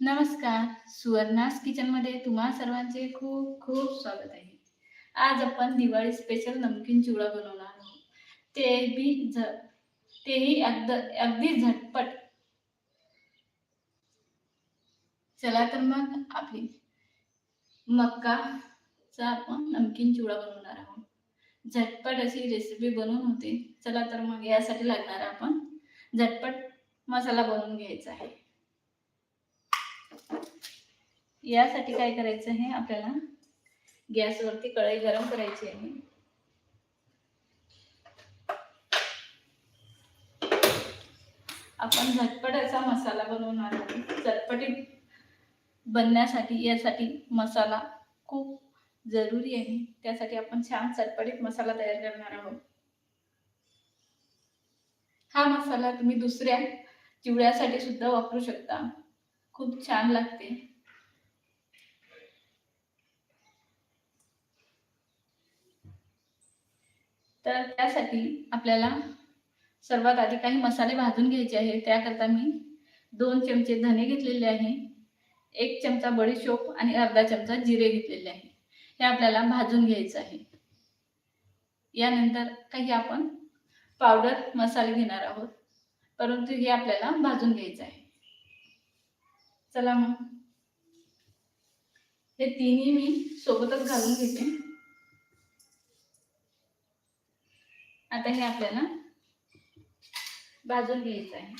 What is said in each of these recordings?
नमस्कार. सुवर्णास किचनमध्ये तुम्हा सर्वांचे खूप खूप स्वागत आहे. आज आपण दिवाळी स्पेशल नमकीन चिवडा बनवणार आहोत. ते बी झ तेही अगद अगदी झटपट. चला तर मग आपली मक्काचा आपण नमकीन चिवडा बनवणार आहोत. झटपट अशी रेसिपी बनवून होते. चला तर मग यासाठी लागणार आपण झटपट मसाला बनवून घ्यायचा आहे. यासाठी काय करायचं आहे आपल्याला? गॅसवरती कढई गरम करायची आहे. आपण झटपट असा मसाला बनवणार आहोत झटपटीत बनण्यासाठी यासाठी मसाला खूप जरुरी आहे. त्यासाठी आपण छान चटपटीत मसाला तयार करणार आहोत. हा मसाला तुम्ही दुसऱ्या चिवड्यासाठी सुद्धा वापरू शकता. खूप छान लागते. तर त्यासाठी आपल्याला सर्वात आधी काही मसाले भाजून घ्यायचे आहे. त्याकरता मी दोन चमचे धने घेतलेले आहे. एक चमचा बडीशोप आणि अर्धा चमचा जिरे घेतलेले आहे. हे आपल्याला भाजून घ्यायचं आहे. यानंतर काही आपण पावडर मसाले घेणार आहोत. परंतु हे आपल्याला भाजून घ्यायचं आहे. चला मग. हे तिन्ही मी सोबतच घालून घेते. आता हे आपल्याला भाजून घ्यायचं आहे.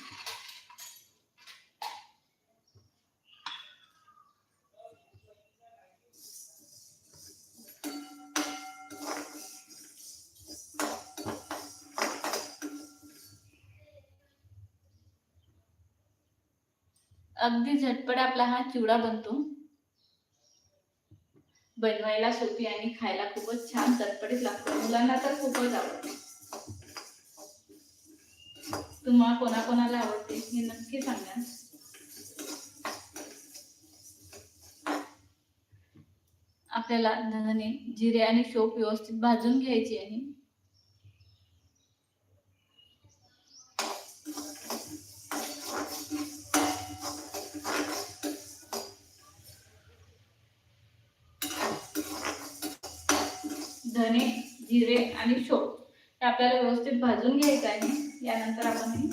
अगदी झटपट आपला हा चिवडा बनतो. बनवायला सोपी आणि खायला खूपच छान चटपटीत लागतो. मुलांना तर खूपच आवडते. तुम्हाला कोणाकोणाला आवडते हे नक्की सांगा. आपल्याला धने जिरे आणि शोप व्यवस्थित भाजून घ्यायची आहे. धने जिरे आणि शोप हे आपल्याला व्यवस्थित भाजून घ्यायचं आहे. यानंतर आपण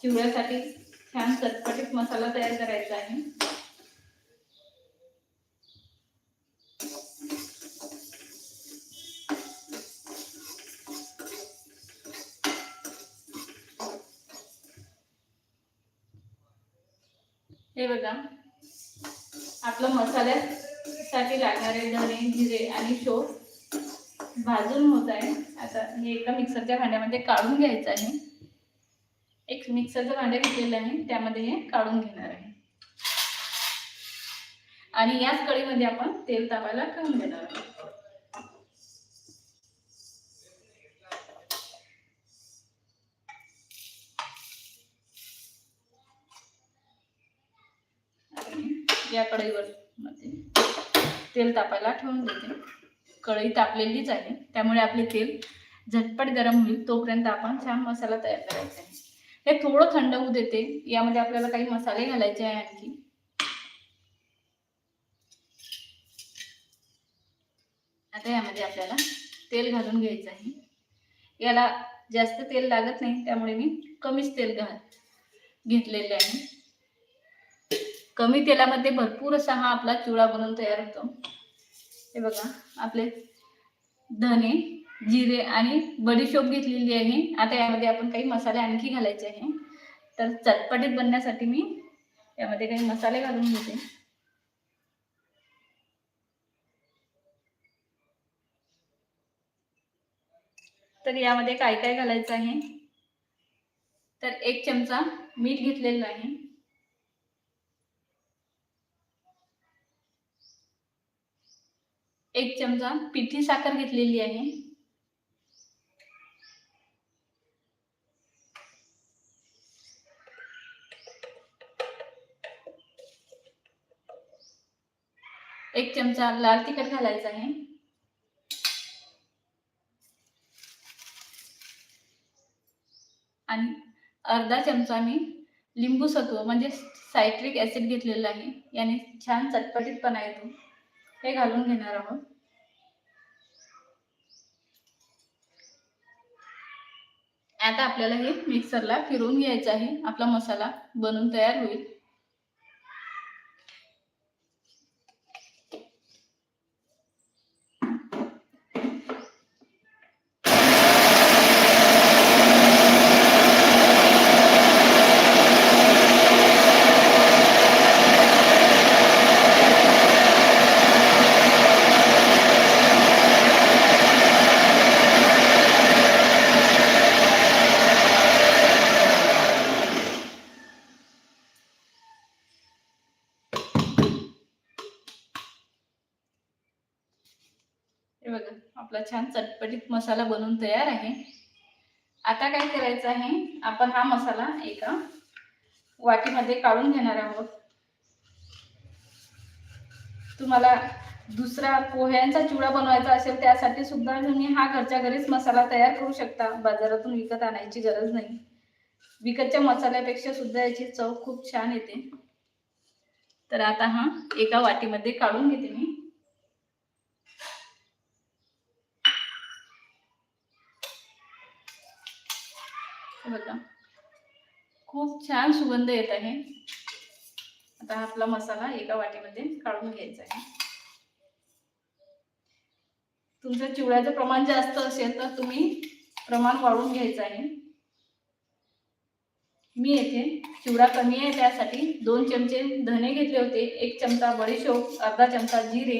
चिवड्यासाठी छान चटपटीत मसाला तयार करायचा आहे. हे बघा आपलं मसाल्यासाठी लागणारे धने जिरे आणि शोप भाजून होत आहे. आता हे एका मिक्सरच्या भांड्यामध्ये काढून घ्यायचं आहे. एक मिक्सरचं भांडं घेतलेलं आहे. त्यामध्ये हे काढून घेणार आहे. आणि याच कळीमध्ये आपण तेल तापायला ठेवून देणार आहोत. या कढईवर मध्ये तेल तापायला ठेवून देते. कढई तापलेलीच आहे त्यामुळे आपले तेल झटपट गरम होईल. तोपर्यंत आपण छान मसाला तयार करायचा आहे. हे थोडं थंड होऊ देते. यामध्ये आपल्याला काही मसाले घालायचे आहे आणखी. आता यामध्ये आपल्याला तेल घालून घ्यायचं आहे. याला जास्त तेल लागत नाही. त्यामुळे मी कमीच तेल घाल घेतलेले आहे. कमी तेलामध्ये भरपूर असा हा आपला चिवडा बनवून तयार होतो. हे बघा आपले धने जिरे आणि बडीशोप घेतलेली आहे. आता यामध्ये आपण काही मसाले आणखी घालायचे आहे. तर चटपटीत बनण्यासाठी मी यामध्ये काही मसाले घालून घेते. तर यामध्ये काय काय घालायचं आहे? तर एक चमचा मीठ घेतलेलं आहे. एक चमचा पिठी साखर घेतलेली आहे. एक चमचा लाल तिखट घालायचा आहे. आणि अर्धा चमचा मी लिंबू सत्व म्हणजे सायट्रिक ऍसिड घेतलेलं आहे. याने छान चटपटीतपणा येतो. हे घालून घेणार आहोत. आता आपल्याला हे मिक्सरला फिरवून घ्यायचं आहे. आपला मसाला बनून तयार होईल हे बघा आपला छान चटपटीत मसाला बनवून तयार आहे. आता काय करायचं आहे? आपण हा मसाला एका वाटीमध्ये काढून घेणार आहोत. तुम्हाला दुसरा पोह्यांचा चिवडा बनवायचा असेल त्यासाठी सुद्धा तुम्ही हा घरच्या घरीच मसाला तयार करू शकता. बाजारातून विकत आणायची गरज नाही. विकतच्या मसाल्यापेक्षा सुद्धा याची चव खूप छान येते. तर आता हा एका वाटीमध्ये काढून घेते मी हे बघा. खूप छान सुगंध येत आहे. आता आपला मसाला एका वाटीमध्ये काढून घ्यायचा आहे. तुमचं चिवड्याचं प्रमाण जास्त असेल तर तुम्ही प्रमाण वाढवून घ्यायचं आहे. मी येथे चिवडा कमी आहे त्यासाठी दोन चमचे धने घेतले होते एक चमचा बडीशोप अर्धा चमचा जिरे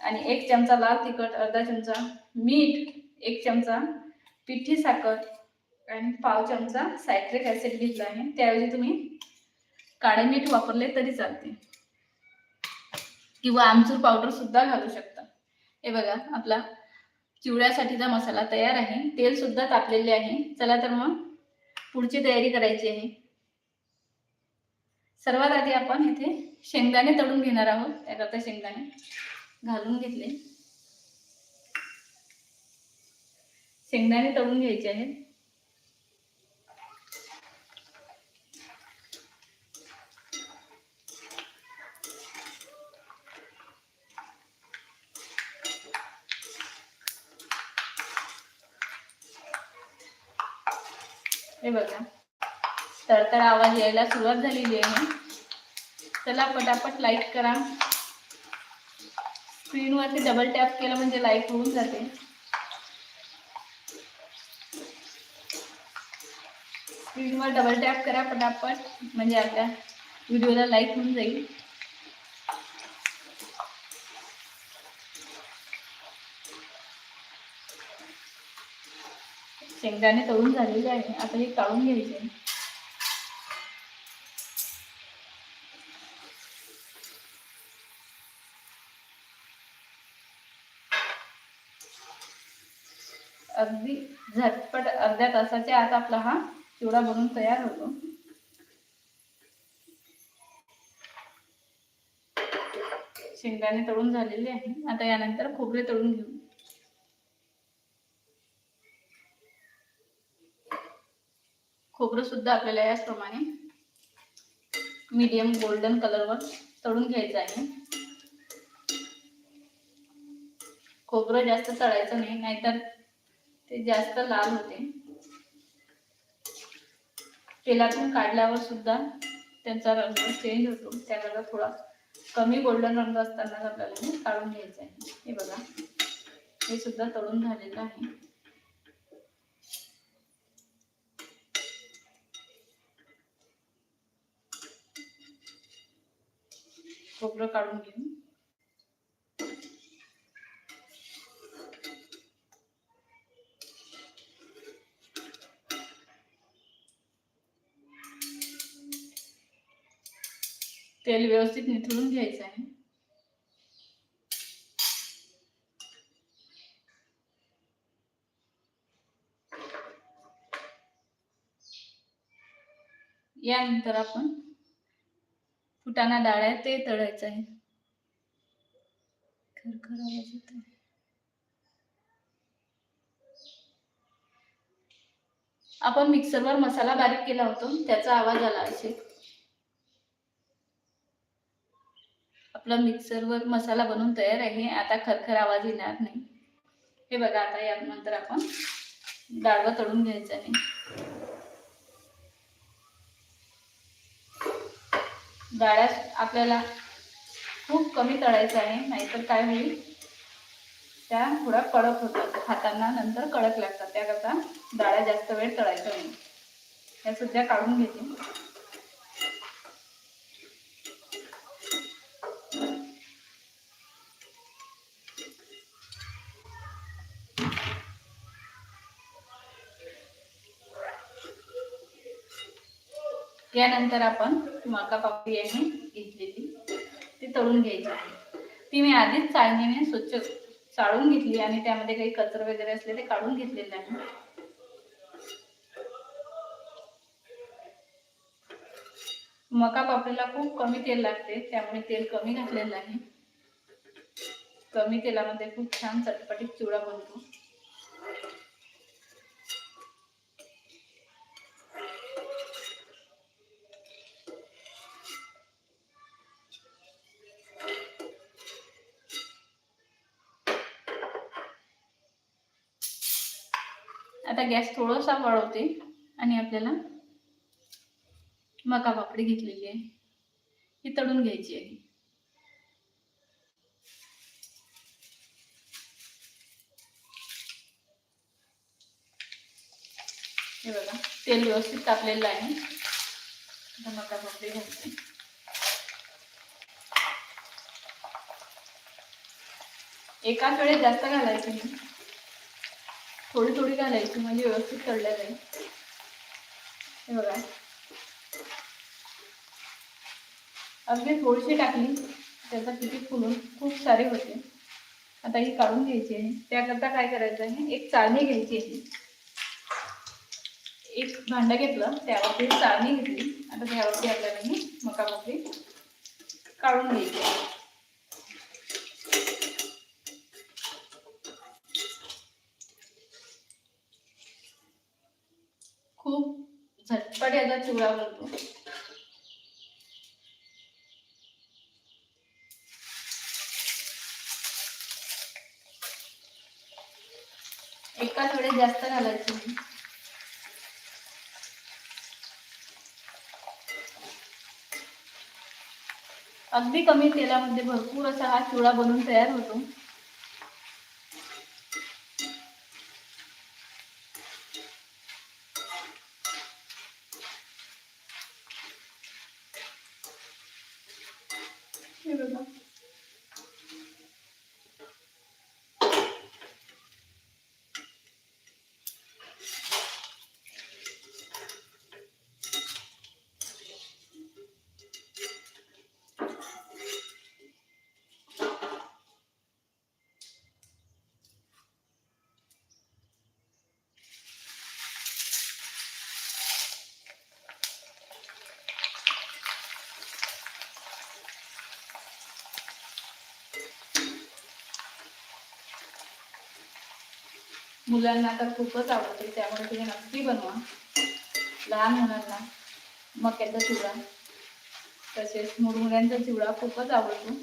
आणि एक चमचा लाल तिखट अर्धा चमचा मीठ एक चमचा पिठी साखर आणि पाव चमचा सायट्रिक ऍसिड घेतला आहे. त्याऐवजी तुम्ही काळे मीठ वापरले तरी चालते. किंवा आमचूर पावडर सुद्धा घालू शकता. हे बघा आपला चिवड्यासाठीचा मसाला तयार आहे. तेल सुद्धा तापलेले आहे. चला तर मग पुढची तयारी करायची आहे. सर्वात आधी आपण इथे शेंगदाणे तळून घेणार आहोत. त्याकरता शेंगदाणे घालून घेतले. शेंगदाणे तळून घ्यायचे आहेत. हे बघा. तडतड आवाज यायला सुरुवात झालेली आहे. चला पटापट लाइट करा. स्क्रीनवरती डबल टॅप केलं म्हणजे लाईक होऊन जाते. स्क्रीनवर डबल टॅप करा पटापट. म्हणजे आपल्या व्हिडिओला लाईक होऊन जाईल. शेंगदाणे तळून झालेले आहे. आता हे काढून घ्यायचे. अगदी झटपट अर्ध्या तासाच्या आत आपला हा चिवडा बनून तयार होतो. शेंगदाणे तळून झालेले आहे. आता यानंतर खोबरे तळून घेऊ. खोबरं सुद्धा आपल्याला याचप्रमाणे मीडियम गोल्डन कलरवर तळून घ्यायचं आहे. खोबरं जास्त तळायचं नाही नाहीतर ते जास्त लाल होते. तेलातून काढल्यावर सुद्धा त्यांचा रंग चेंज होतो. त्याला थोडा कमी गोल्डन रंग असतानाच आपल्याला काढून घ्यायचं आहे. हे बघा. हे सुद्धा तळून झालेलं आहे. खोबरं काढून घेऊ. तेल व्यवस्थित निथळून घ्यायचं आहे. यानंतर आपण फुटाणा डाळ आहे ते तळायचं आहे. खरखर आवाज येतोय. आपण मिक्सरवर मसाला बारीक केला होता त्याचा आवाज आला असे आपला मिक्सरवर मसाला बनवून तयार आहे आता खरखर आवाज येणार नाही. हे बघा आता यानंतर आपण डाळवा तळून घ्यायचं नाही डाळ्या आपल्याला खूप कमी तळायचं आहे नाहीतर काय होईल? त्या थोडा कडक होतात खाताना नंतर कडक लागतात. त्याकरता डाळ्या जास्त वेळ तळायच्या नाही. त्या सध्या काढून घेते. यानंतर आपण मका पापडी आहे घेतलेली ती तळून घ्यायची आहे. ती मी आधीच चाळणीने स्वच्छ चाळून घेतली आणि त्यामध्ये काही कचर वगैरे असले ते काढून घेतलेले आहे. मका पापडीला खूप कमी तेल लागते त्यामुळे तेल कमी घातलेलं आहे. कमी तेलामध्ये खूप छान चटपटीत चिवडा बनतो. आता गॅस थोडासा वाढवते आणि आपल्याला मका पापडी घेतलेली आहे. ही तळून घ्यायची आहे. हे बघा तेल व्यवस्थित तापलेलं आहे. आता मका पापडी घालते. एकाच वेळेस जास्त घालायचं नाही. थोडी थोडी घालायची म्हणजे व्यवस्थित तळल्या जाईल. हे बघा. अगदी थोडीशी टाकली त्याचा किती फुलून खूप सारे होते. आता ही काढून घ्यायची आहे. त्याकरता काय करायचं आहे? एक चाळणी घ्यायची आहे. एक भांडं घेतलं त्यावरती चाळणी घेतली. आता त्यावरती आपल्याला ही मका काढून घ्यायची आहे खूप झटपट याचा चिवडा करतो एका थोडे जास्त घालायचं. अगदी कमी तेलामध्ये भरपूर असा हा चिवडा बनवून तयार होतो हे बघा मुलांना तर खूपच आवडते त्यामुळे तुम्ही नक्की बनवा. लहान मुलांना मक्याचा चिवडा. तसेच मुरमुऱ्यांचा चिवडा खूपच आवडतो.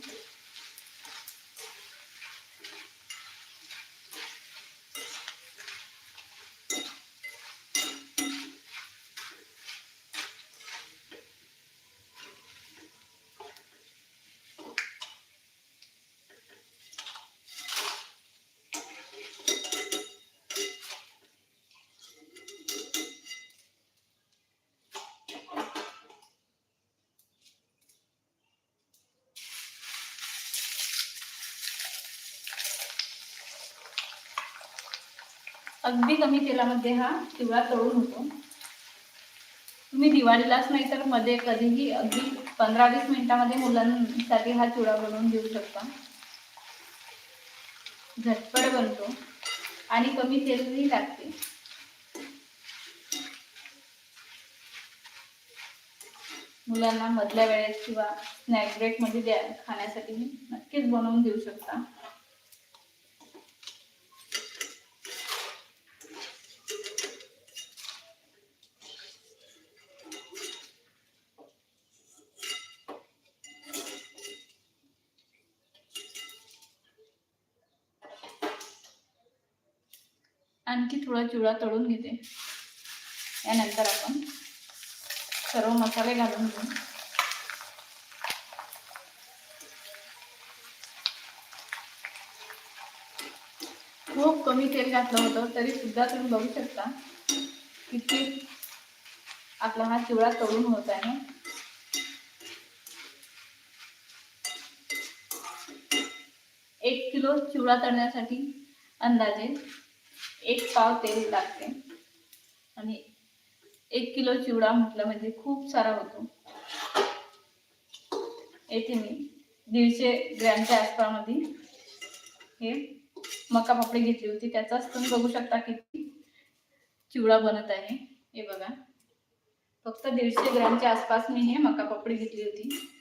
अगदी कमी तेलामध्ये हा चिवडा तळून होतो. तुम्ही दिवाळीलाच नाही तर मध्ये कधीही अगदी पंधरा वीस मिनिटामध्ये मुलांसाठी हा चिवडा बनवून देऊ शकता. झटपट बनतो आणि कमी तेलही लागते. मुलांना मधल्या वेळेत किंवा स्नॅक ब्रेकमध्ये द्या खाण्यासाठी नक्कीच बनवून देऊ शकता. आणखी थोडा चिवडा तळून घेते. यानंतर आपण सर्व मसाले घालून घेऊ. खूप कमी तेल घातलं होतं तरी सुद्धा तुम्ही बघू शकता किती आपला हा चिवडा तळून होत आहे. एक किलो चिवडा तळण्यासाठी अंदाजे एक पाव तेल लागते. आणि एक किलो चिवडा म्हटलं म्हणजे खूप सारा होतो. येथे मी. दीडशे ग्रॅमच्या आसपासमध्ये हे मका पापडी घेतली होती. त्याचाच तुम्ही बघू शकता किती चिवडा बनत आहे. हे बघा. फक्त दीडशे ग्रॅमच्या आसपास मी हे मका पापडी घेतली होती.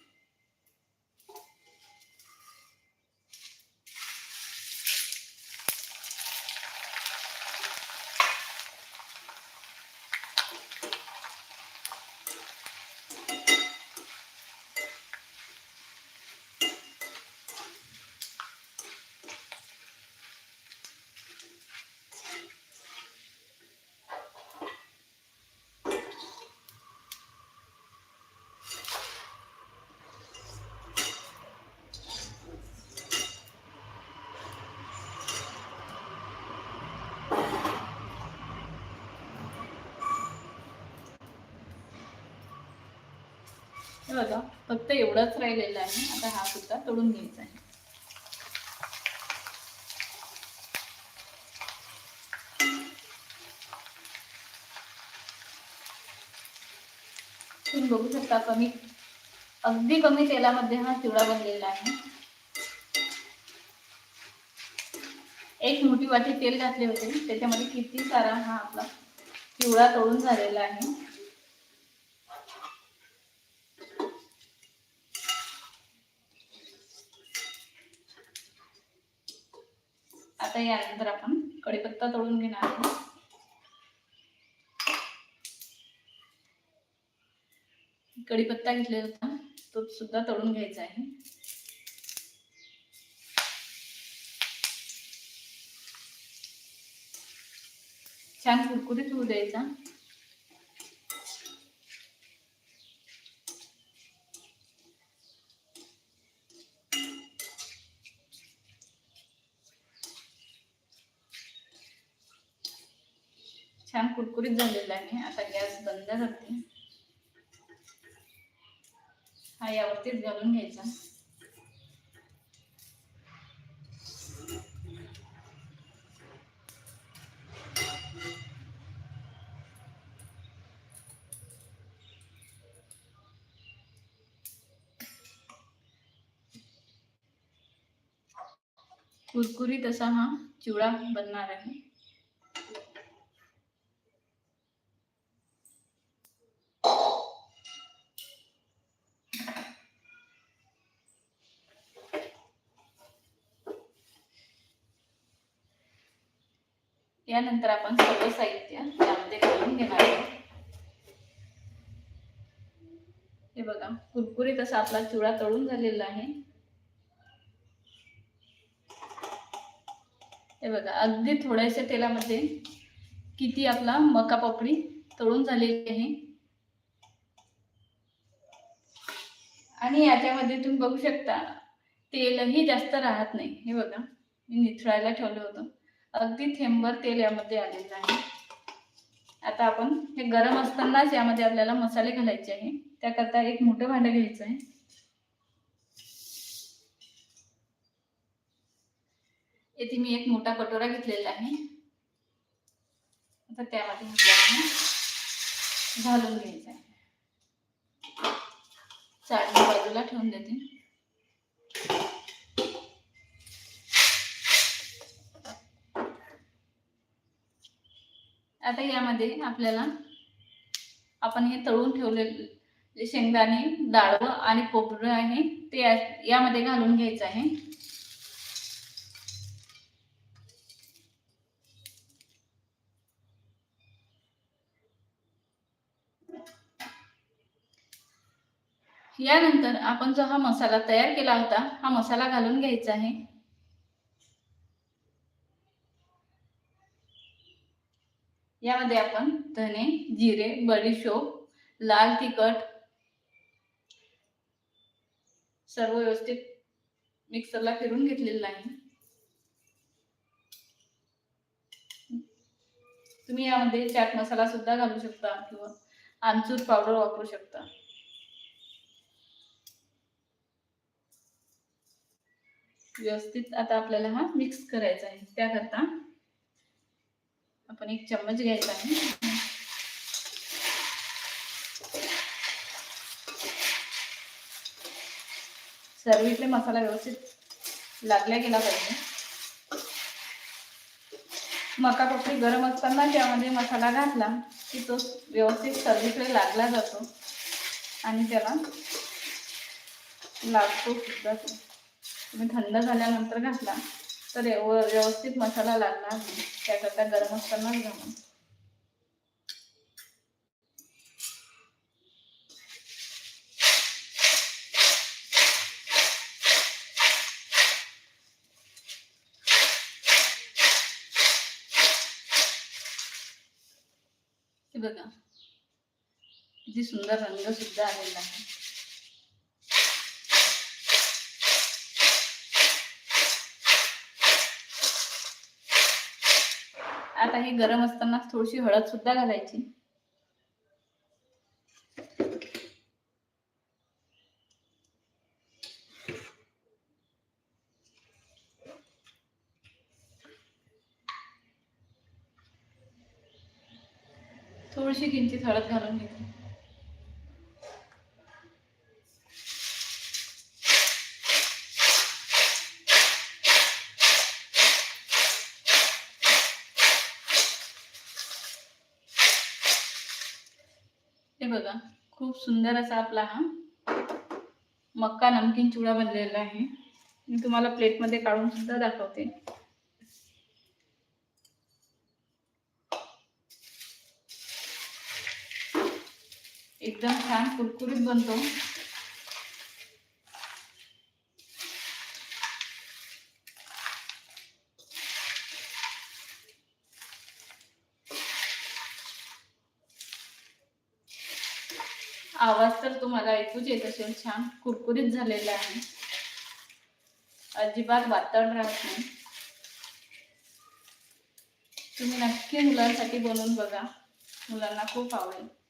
हे बघा. फक्त एवढंच राहिलेलं आहे. आता हा सुद्धा तोडून घ्यायचा आहे. तुम्ही बघू शकता कमी अगदी कमी तेलामध्ये हा चिवडा बनलेला आहे. एक मोठी वाटी तेल घातले होते. त्याच्यामध्ये किती सारा हा आपला चिवडा तळून झालेला आहे. आता यानंतर आपण कढीपत्ता तळून घेणार आहोत कढीपत्ता घेतलेला होता तो सुद्धा तळून घ्यायचा आहे. छान कुरकुरीत होऊ द्यायचा छान कुरकुरीत झालेला आहे आता गॅस बंद करते. हा यावरतीच घालून घ्यायचा. कुरकुरीत असा हा चिवडा बनणार आहे. यानंतर आपण सर्व साहित्य यामध्ये घालून घेणार आहोत. हे बघा कुरकुरीत असा आपला चिवडा तळून झालेला आहे. हे बघा अगदी थोड्याशा तेलामध्ये किती आपला मका पापडी तळून झालेली आहे. आणि याच्यामध्ये तुम्ही बघू शकता तेलही जास्त राहत नाही. हे बघा मी निथळायला ठेवलं होतं. अगदी थेंबर तेल यामध्ये आलेलं आहे. आता आपण हे गरम असतानाच यामध्ये आपल्याला मसाले घालायचे आहे. त्याकरता एक मोठं भांडं घ्यायचं आहे. येथे मी एक मोठा कटोरा घेतलेला आहे. आता त्यामध्ये घालून घ्यायचं आहे. चाळणी बाजूला ठेवून देते. आता यामध्ये आपल्याला आपण हे तळून ठेवलेले शेंगदाणे डाळ आणि खोबरं आहे ते यामध्ये घालून घ्यायचं आहे. यानंतर आपण जो हा मसाला तयार केला होता हा मसाला घालून घ्यायचा आहे. यामध्ये आपण धने जिरे बडीशोप लाल तिखट सर्व व्यवस्थित मिक्सरला फिरून घेतलेलं आहे तुम्ही यामध्ये चाट मसाला सुद्धा घालू शकता किंवा आमचूर पावडर वापरू शकता. व्यवस्थित आता आपल्याला हा मिक्स करायचा आहे. त्याकरता आपण एक चम्मच घ्यायचा आहे. सर्वीकडे मसाला व्यवस्थित लागला गेला पाहिजे. मका पपडी गरम असताना त्यामध्ये मसाला घातला की तो व्यवस्थित सर्वीकडे लागला जातो आणि त्याला लागतो सुद्धा तो. तुम्ही थंड झाल्यानंतर घातला तर व्यवस्थित मसाला लागणार नाही. त्याकरता गरम असतानाच घालून बघा. किती सुंदर रंग सुद्धा आलेला आहे. आता हे गरम असताना थोडीशी हळद सुद्धा घालायची. थोडीशी किंचित हळद घालून घेते हे बघा खूप सुंदर असा आपला हा मक्का नमकीन चुडा बनलेला आहे. मी तुम्हाला प्लेटमध्ये काढून सुद्धा दाखवते. एकदम छान कुरकुरीत बनतो. आवाज तर तुम्हाला ऐकूच येत असेल. छान कुरकुरीत झालेला आहे. अजिबात वातड राहत नाही. तुम्ही नक्की मुलांसाठी बनवून बघा. मुलांना खूप आवडेल.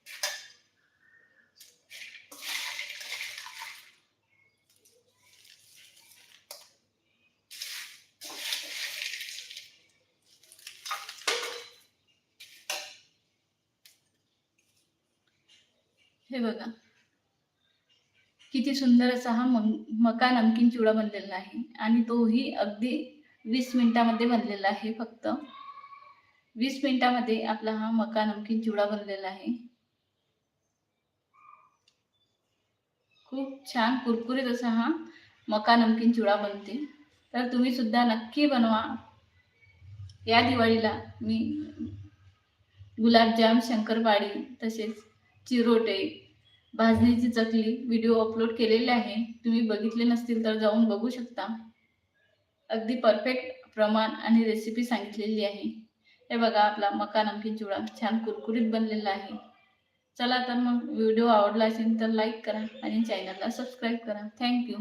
हे बघा. किती सुंदर असा हा मं- मका नमकीन चिवडा बनलेला आहे. आणि तोही अगदी वीस मिनिटामध्ये बनलेला आहे फक्त. वीस मिनिटामध्ये आपला हा मका नमकीन चिवडा बनलेला आहे. खूप छान कुरकुरीत असा हा मका नमकीन चिवडा बनते. तर तुम्ही सुद्धा नक्की बनवा. या दिवाळीला मी गुलाबजाम शंकरपाळी तसेच चिरोटे भाजणीची चकली व्हिडिओ अपलोड केलेले आहे. तुम्ही बघितले नसतील तर जाऊन बघू शकता. अगदी परफेक्ट प्रमाण आणि रेसिपी सांगितलेली आहे. हे बघा आपला मका नमकीन चिवडा छान कुरकुरीत बनलेला आहे. चला तर मग व्हिडिओ आवडला असेल तर लाईक करा आणि चॅनलला सबस्क्राईब करा. थँक्यू